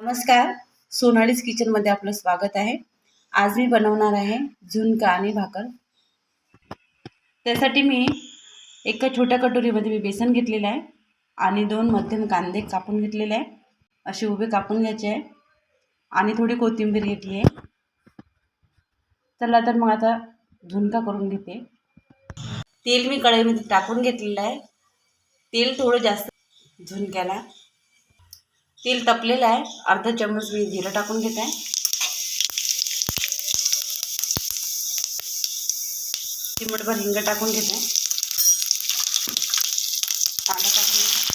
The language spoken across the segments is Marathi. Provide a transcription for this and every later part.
नमस्कार. सोनालीज किचनमध्ये आपलं स्वागत आहे. आज मी बनवणार आहे झुणका आणि भाकर. त्यासाठी मी एका छोट्या कटोरीमध्ये मी बेसन घेतलेलं आहे आणि दोन मध्यम कांदे कापून घेतलेले आहे. असे उभे कापून घ्यायचे आहे. आणि थोडी कोथिंबीर घेतली आहे. चला तर मग आता झुणका करून घेते. तेल मी कढईमध्ये टाकून घेतलेलं आहे. तेल थोडं जास्त झुणक्याला. तेल तपलेलं आहे. अर्धा चम्मच मी जिरं टाकून घेत. आहे चिमटभर हिंग टाकून घेत. आहे टाकून घेते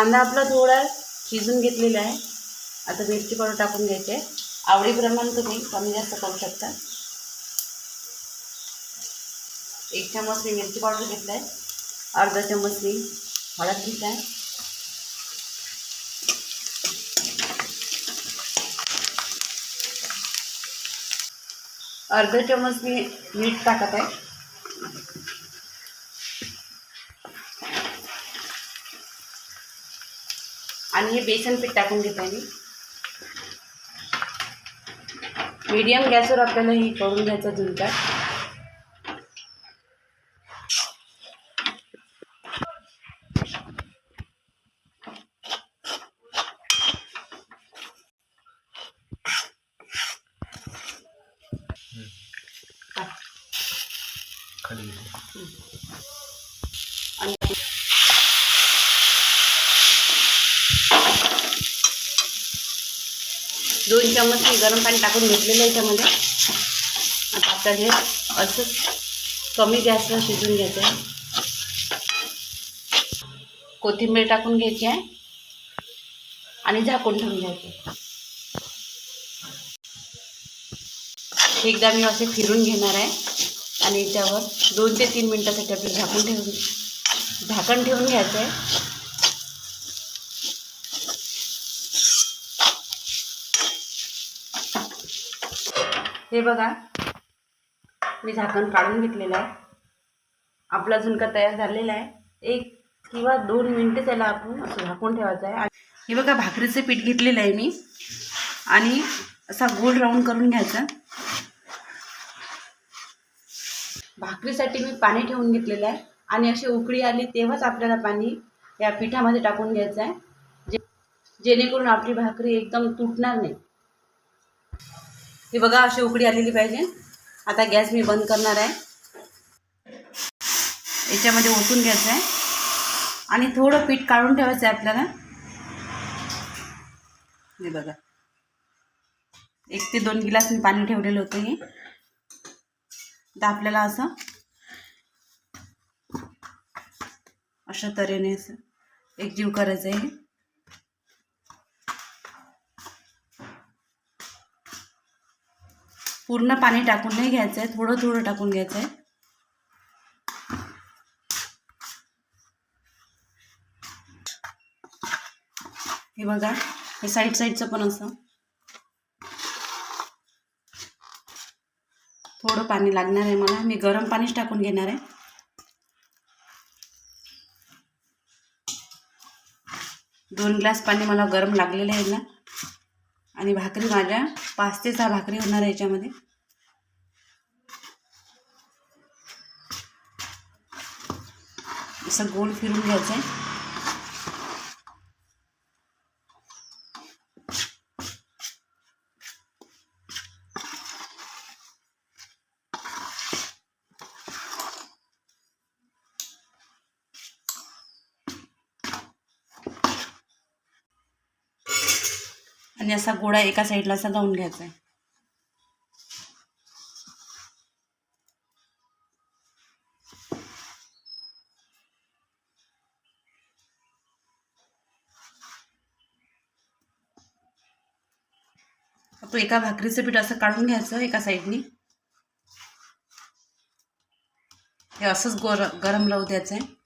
कांदा आपला थोडा शिजून घेतलेला आहे. आता मिरची पावडर टाकून घ्यायची. आहे आवडीप्रमाणे तुम्ही कमी जास्त करू शकता. एक चम्मच मी मिरची पावडर घेतला आहे. अर्धा चम्मच मी हळद घेतला आहे. अर्धा चम्मच मी मीठ टाकत आहे. आणि हे बेसन पीठ टाकून घेत आहे मी मीडियम गॅसवर आपल्याला हे करून घ्यायचं झुणका खाली आणि दोन चम्मच मी गरम पाणी टाकून घेतलेलं याच्यामध्ये. आता आपल्याला हे असंच कमी गॅसवर शिजून घ्यायचं आहे. कोथिंबीर टाकून घ्यायची आहे. आणि झाकून ठेवून घ्यायचं एकदा मी असे फिरून घेणार आहे. आणि याच्यावर दोन ते तीन मिनटासाठी आपलं झाकून ठेवून झाकण ठेवून घ्यायचं आहे. हे बघा. मी झाकण काढून घेतलेलं आहे. आपला झुणका तयार झालेला आहे. एक किंवा दोन मिनटं त्याला आपण असं झाकून ठेवायचं आहे. आणि हे बघा भाकरीचं पीठ घेतलेलं आहे मी. आणि असा गोल राऊंड करून घ्यायचा. भाकरीसाठी मी पाणी ठेवून घेतलेलं आहे. आणि अशी उकळी आली तेव्हाच आपल्याला पाणी या पिठामध्ये टाकून घ्यायचं आहे. जे जेणेकरून आपली भाकरी एकदम तुटणार नाही. ही बघा अशी उकडी आलेली पाहिजे. आता गॅस मी बंद करणार आहे. याच्यामध्ये ओतून घ्यायचं आहे. आणि थोडं पीठ काढून ठेवायचं आहे आपल्याला. हे बघा. एक ते दोन गिलास मी पाणी ठेवलेलं होतं हे. तर आपल्याला असं अशा तऱ्हेने असं एकजीव करायचं आहे. पूर्ण पाणी टाकून नाही घ्यायचं आहे थोडं थोडं टाकून घ्यायचं आहे हे बघा हे साईड साईडचं पण असं. थोडं पाणी लागणार आहे मला मी गरम पाणीच टाकून घेणार आहे. दोन ग्लास पाणी मला गरम लागलेलं आहे ना. आणि भाकरी माझ्या पाच ते सहा भाकरी होणार आहे याच्यामध्ये. असं गोल फिरून घ्यायचं आहे आणि असा गोळा एका साईडला असा लावून घ्यायचा आहे. तो एका भाकरीचं पीठ असं काढून घ्यायचं एका साईडनी. हे असंच गोर गरम राहू द्यायचं आहे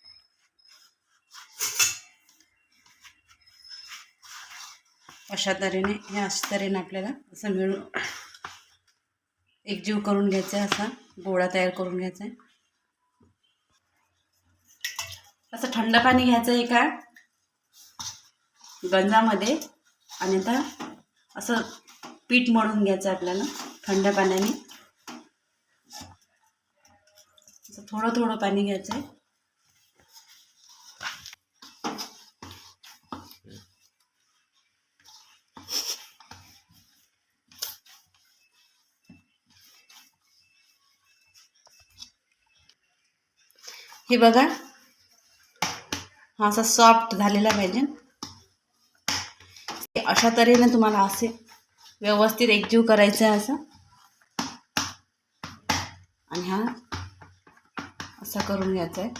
अशा तऱ्हेने हे अशा तऱ्हेने आपल्याला असं मिळून एकजीव करून घ्यायचा आहे असा गोळा तयार करून घ्यायचा आहे. असं थंड पाणी घ्यायचं आहे का गंजामध्ये आणि आता असं पीठ मळून घ्यायचं आपल्याला थंड पाण्याने. असं थोडं थोडं पाणी घ्यायचं आहे. हे बघा. हा असा सॉफ्ट झालेला पाहिजे. अशा तऱ्हेने तुम्हाला असे व्यवस्थित एकजीव करायचं आहे असं. आणि हा असा करून घ्यायचा आहे.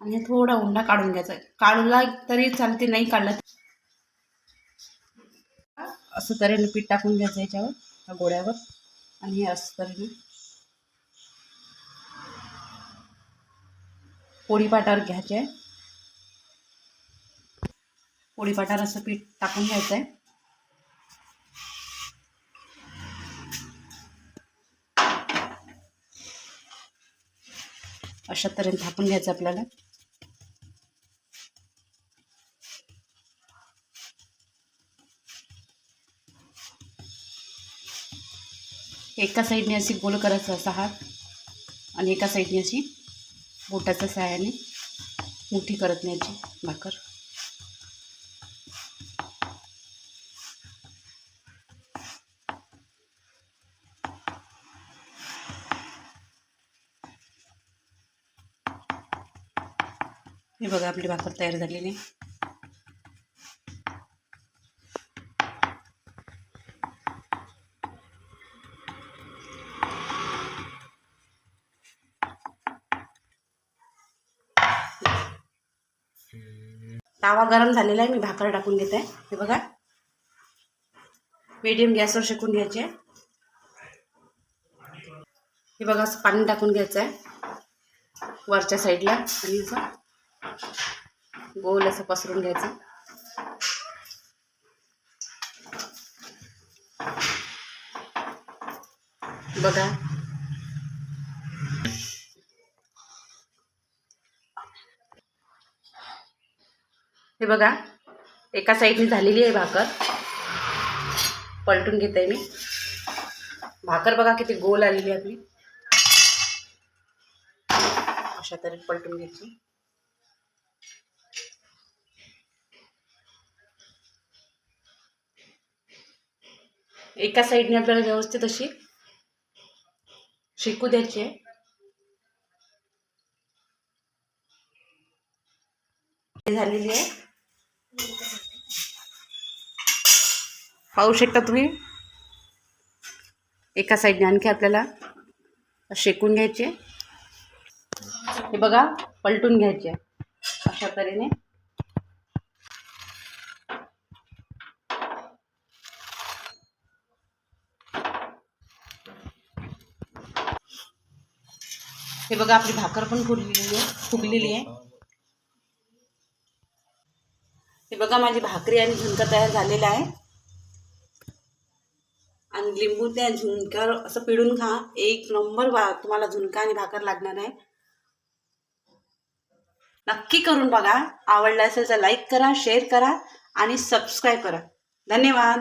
आणि थोडा उंडा काढून घ्यायचा आहे. काढला तरी चालते नाही काढला असं तऱ्हेने पीठ टाकून घ्यायचं याच्यावर त्या गोळ्यावर. आणि हे असं तऱ्हेने पोळीपाटावर घ्यायचे. आहे पोळीपाटावर असं पीठ टाकून घ्यायचं आहे अशा तऱ्हेने थापून घ्यायचं आपल्याला. एका साईडने अशी गोल करायचं असा हात आणि एका साईडने अशी बोटाच्या सहाय्याने मोठी करत न्यायची भाकर. हे बघा आपली भाकर तयार झालेली तावा गरम झालेला आहे मी भाकर टाकून घेत आहे हे बघा. मीडियम गॅसवर शेकून घ्यायचे हे बघा असं पाणी टाकून घ्यायचं आहे. वरच्या साईडला आणि असं गोल असं पसरून घ्यायचं. बघा. हे बघा एका साईडने झालेली आहे भाकर. पलटून घेते मी. भाकर बघा किती गोल आलेली आहे आपली. अशा तऱ्हे पलटून घ्यायची. एका साईडने आपल्याला व्यवस्थित अशी शिकू द्यायची आहे. झालेली आहे. पाहू शकता तुम्ही? एका साईडने आणखी आपल्याला शेकून घ्यायचे. हे बघा पलटून घ्यायचे. अशा तऱ्हेने. हे बघा आपली भाकर पण फुगलेली आहे फुगलेली आहे. हे बघा माझी भाकरी आणि झुणका तयार झालेला आहे. आणि लिंबू त्या झुणकर असं पिळून खा. एक नंबर वा तुम्हाला झुणका आणि भाकर लागणार आहे. नक्की करून बघा. आवडलं असेल तर लाईक करा शेअर करा आणि सबस्क्राईब करा. धन्यवाद.